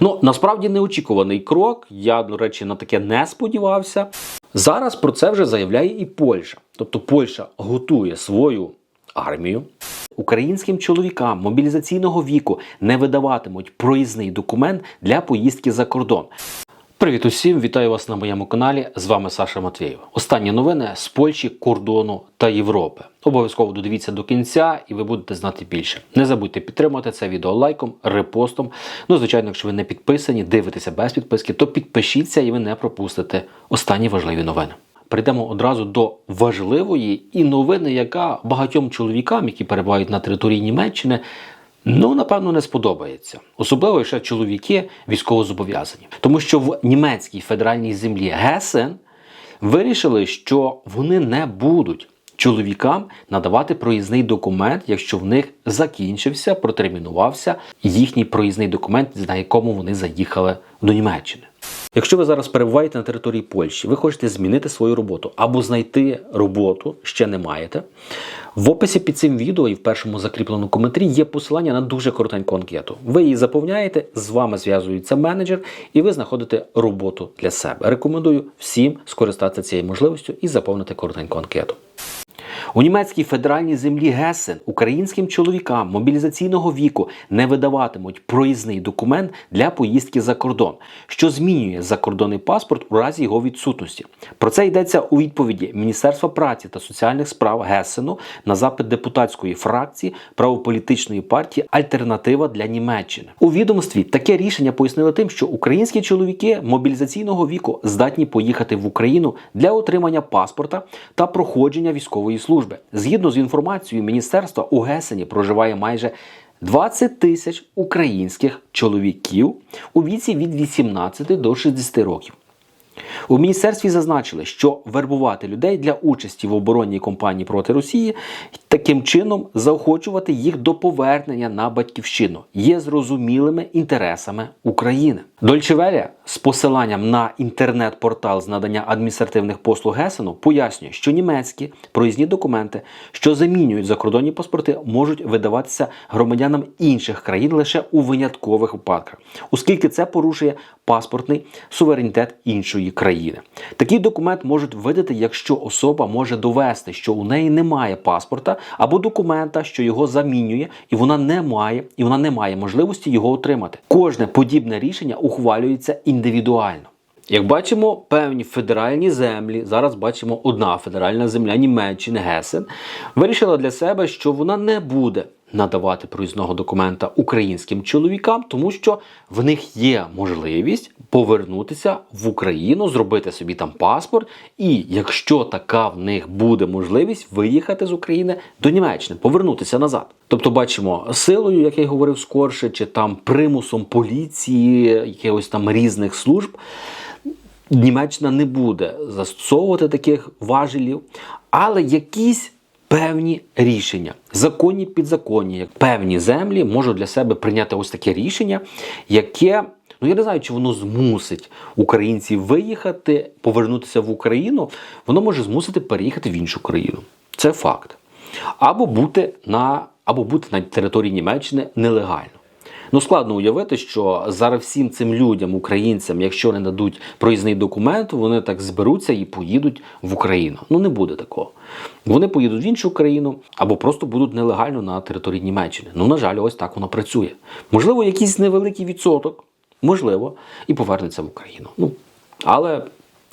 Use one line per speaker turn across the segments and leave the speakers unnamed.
Ну насправді неочікуваний крок. Я, до речі, на таке не сподівався. Зараз про це вже заявляє і Польща. Тобто Польща готує свою армію. Українським чоловікам мобілізаційного віку не видаватимуть проїзний документ для поїздки за кордон. Привіт усім, вітаю вас на моєму каналі. З вами Саша Матвєєв. Останні новини з Польщі, кордону та Європи. Обов'язково додивіться до кінця, і ви будете знати більше. Не забудьте підтримати це відео лайком, репостом. Ну, звичайно, якщо ви не підписані, дивитеся без підписки, то підпишіться і ви не пропустите останні важливі новини. Перейдемо одразу до важливої і новини, яка багатьом чоловікам, які перебувають на території Німеччини, Ну, напевно, не сподобається. Особливо, якщо чоловіки військовозобов'язані. Тому що в німецькій федеральній землі Гесен вирішили, що вони не будуть чоловікам надавати проїзний документ, якщо в них закінчився, протермінувався їхній проїзний документ, на якому вони заїхали до Німеччини. Якщо ви зараз перебуваєте на території Польщі, ви хочете змінити свою роботу або знайти роботу, ще не маєте. В описі під цим відео і в першому закріпленому коментарі є посилання на дуже коротеньку анкету. Ви її заповняєте, з вами зв'язується менеджер, і ви знаходите роботу для себе. Рекомендую всім скористатися цією можливістю і заповнити коротеньку анкету. У німецькій федеральній землі Гесен українським чоловікам мобілізаційного віку не видаватимуть проїзний документ для поїздки за кордон, що змінює закордонний паспорт у разі його відсутності. Про це йдеться у відповіді Міністерства праці та соціальних справ Гесену на запит депутатської фракції правополітичної партії Альтернатива для Німеччини. У відомстві таке рішення пояснили тим, що українські чоловіки мобілізаційного віку здатні поїхати в Україну для отримання паспорта та проходження військової служби. Згідно з інформацією міністерства, у Гесені проживає майже 20 тисяч українських чоловіків у віці від 18 до 60 років. У міністерстві зазначили, що вербувати людей для участі в оборонній кампанії проти Росії таким чином заохочувати їх до повернення на батьківщину є зрозумілими інтересами України. Дольчевеля з посиланням на інтернет-портал з надання адміністративних послуг Гесену пояснює, що німецькі проїзні документи, що замінюють закордонні паспорти, можуть видаватися громадянам інших країн лише у виняткових випадках, оскільки це порушує паспортний суверенітет іншої країни. Такий документ можуть видати, якщо особа може довести, що у неї немає паспорта або документа, що його замінює, і вона не має, і вона не має можливості його отримати. Кожне подібне рішення ухвалюється індивідуально. Як бачимо, певні федеральні землі, зараз бачимо одна федеральна земля Німеччини, Гесен, вирішила для себе, що вона не буде надавати проїзного документа українським чоловікам, тому що в них є можливість повернутися в Україну, зробити собі там паспорт, і якщо така в них буде можливість виїхати з України до Німеччини, повернутися назад. Тобто, бачимо силою, як я й говорив скорше, чи там примусом поліції, якихось там різних служб. Німеччина не буде застосовувати таких важелів, але якісь певні рішення, законні підзаконні, як певні землі можуть для себе прийняти ось таке рішення, яке, ну я не знаю, чи воно змусить українців виїхати, повернутися в Україну, воно може змусити переїхати в іншу країну. Це факт. Або бути на, або бути на території Німеччини нелегально. Ну, складно уявити, що зараз всім цим людям, українцям, якщо не дадуть проїзний документ, вони так зберуться і поїдуть в Україну. Ну не буде такого. Вони поїдуть в іншу країну або просто будуть нелегально на території Німеччини. Ну, на жаль, ось так воно працює. Можливо, якийсь невеликий відсоток, можливо, і повернеться в Україну. Ну, але.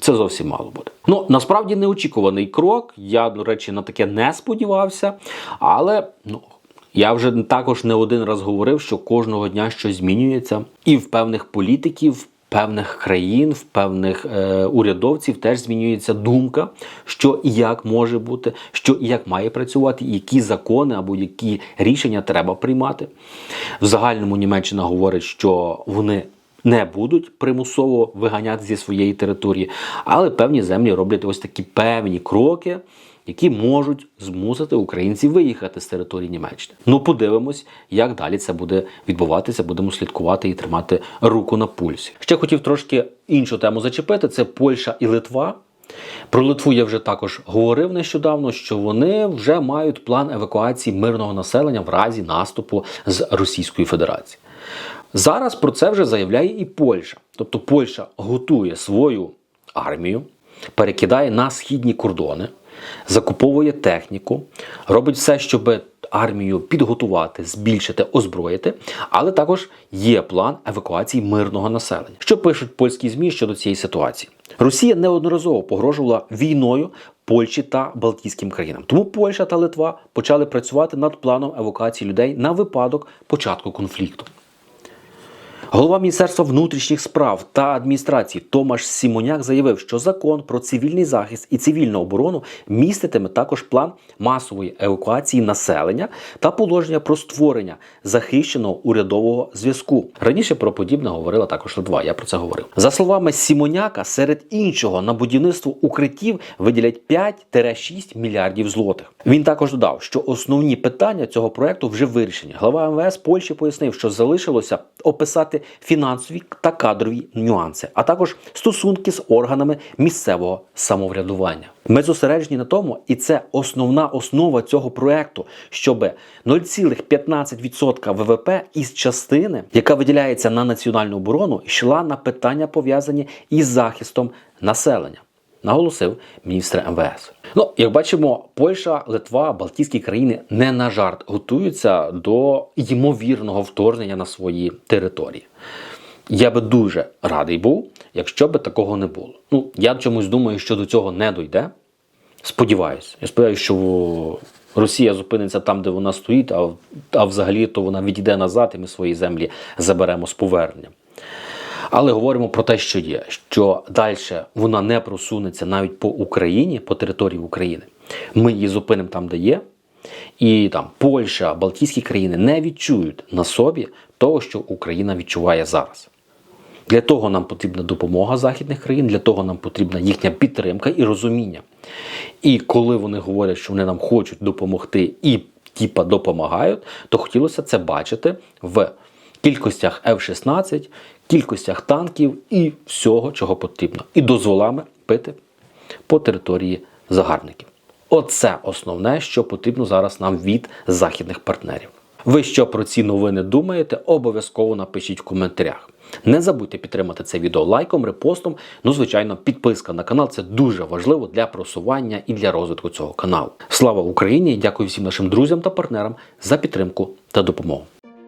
Це зовсім мало буде. Ну насправді неочікуваний крок. Я, до речі, на таке не сподівався. Але ну я вже також не один раз говорив, що кожного дня щось змінюється, і в певних політиків. Певних країн, в певних е, урядовців теж змінюється думка, що і як може бути, що і як має працювати, які закони або які рішення треба приймати. В загальному Німеччина говорить, що вони не будуть примусово виганяти зі своєї території, але певні землі роблять ось такі певні кроки які можуть змусити українців виїхати з території Німеччини. Ну, подивимось, як далі це буде відбуватися. Будемо слідкувати і тримати руку на пульсі. Ще хотів трошки іншу тему зачепити: це Польща і Литва. Про Литву я вже також говорив нещодавно, що вони вже мають план евакуації мирного населення в разі наступу з Російської Федерації. Зараз про це вже заявляє і Польща. Тобто Польща готує свою армію, перекидає на східні кордони, закуповує техніку, робить все, щоб армію підготувати, збільшити, озброїти. Але також є план евакуації мирного населення. Що пишуть польські змі щодо цієї ситуації? Росія неодноразово погрожувала війною Польщі та Балтійським країнам. Тому Польща та Литва почали працювати над планом евакуації людей на випадок початку конфлікту. Голова Міністерства внутрішніх справ та адміністрації Томаш Сімоняк заявив, що закон про цивільний захист і цивільну оборону міститиме також план масової евакуації населення та положення про створення захищеного урядового зв'язку. Раніше про подібне говорила також Литва. Я про це говорив. За словами Сімоняка, серед іншого на будівництво укриттів виділять 5-6 мільярдів злотих. Він також додав, що основні питання цього проекту вже вирішені. Глава МВС Польщі пояснив, що залишилося описати фінансові та кадрові нюанси, а також стосунки з органами місцевого самоврядування. Ми зосереджені на тому, і це основна основа цього проекту, щоб 0,15% ВВП із частини, яка виділяється на національну оборону, йшла на питання пов'язані із захистом населення. Наголосив міністр МВС. Ну, як бачимо, Польща, Литва, Балтійські країни не на жарт готуються до ймовірного вторгнення на свої території. Я би дуже радий був, якщо би такого не було. Ну, я чомусь думаю, що до цього не дойде. Сподіваюся. Я сподіваюся, що Росія зупиниться там, де вона стоїть, а, а взагалі то вона відійде назад, і ми свої землі заберемо з поверненням. Але говоримо про те, що є, що далі вона не просунеться навіть по Україні, по території України. Ми її зупинимо там, де є. І там Польща, Балтійські країни не відчують на собі того, що Україна відчуває зараз. Для того нам потрібна допомога західних країн, для того нам потрібна їхня підтримка і розуміння. І коли вони говорять, що вони нам хочуть допомогти і типа допомагають, то хотілося це бачити в кількостях F-16, кількостях танків і всього, чого потрібно, і дозволами пити по території загарбників. Оце основне, що потрібно зараз нам від західних партнерів. Ви що про ці новини думаєте? Обов'язково напишіть в коментарях. Не забудьте підтримати це відео лайком, репостом. Ну, звичайно, підписка на канал це дуже важливо для просування і для розвитку цього каналу. Слава Україні! Дякую всім нашим друзям та партнерам за підтримку та допомогу.